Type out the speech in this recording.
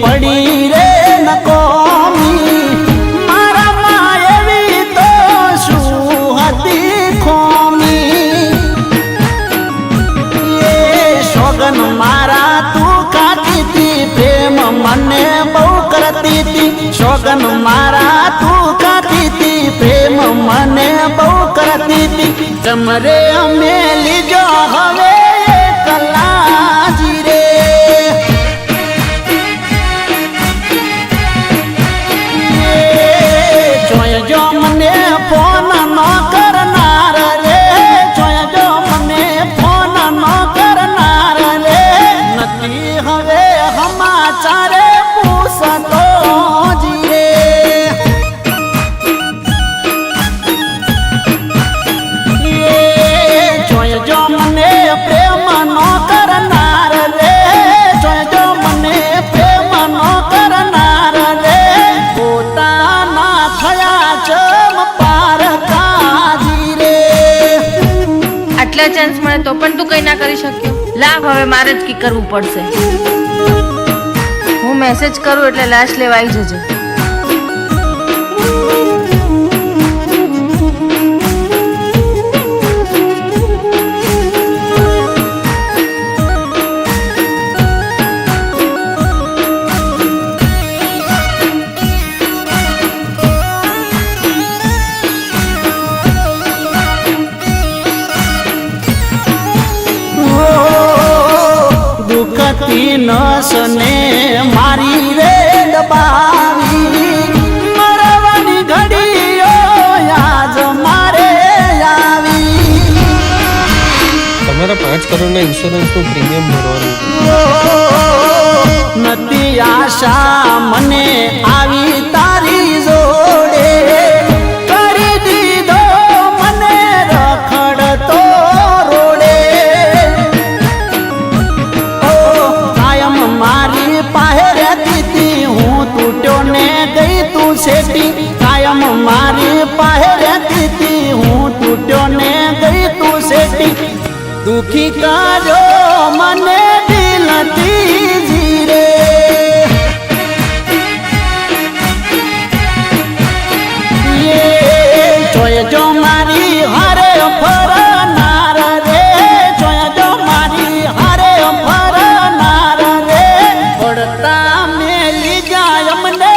પડી રે નકોમી. મારામાં એવી તો શું હતી એ સોગન મારા તું તી, પ્રેમ મને બહુ કરતી તી. સોગન મારા તું તી, પ્રેમ મને બહુ કરતી તમરે અમે લીજો હવે આટલા ચાન્સ મળે તો પણ તું કઈ ના કરી શક્યો. લાવ, હવે મારે જ કી કરવું પડશે. હું મેસેજ કરું એટલે લાશ લેવા આવી જજે. દુખતી નસને મારી રે દબાવી. મરવાની ઘડીઓ આજ મારે આવી. તમારા પાંચ કરોડના ઇન્સ્યોરન્સનું પ્રીમિયમ ભરવાનું. નથી આશા મને આવી શેટી દુખી કાઢો મને દિલથી જીરે. જોય જો મારી હારે ફરનાર રે, જોય જો મારી હારે ફરનાર રે. પડતા મેલી જાય અમને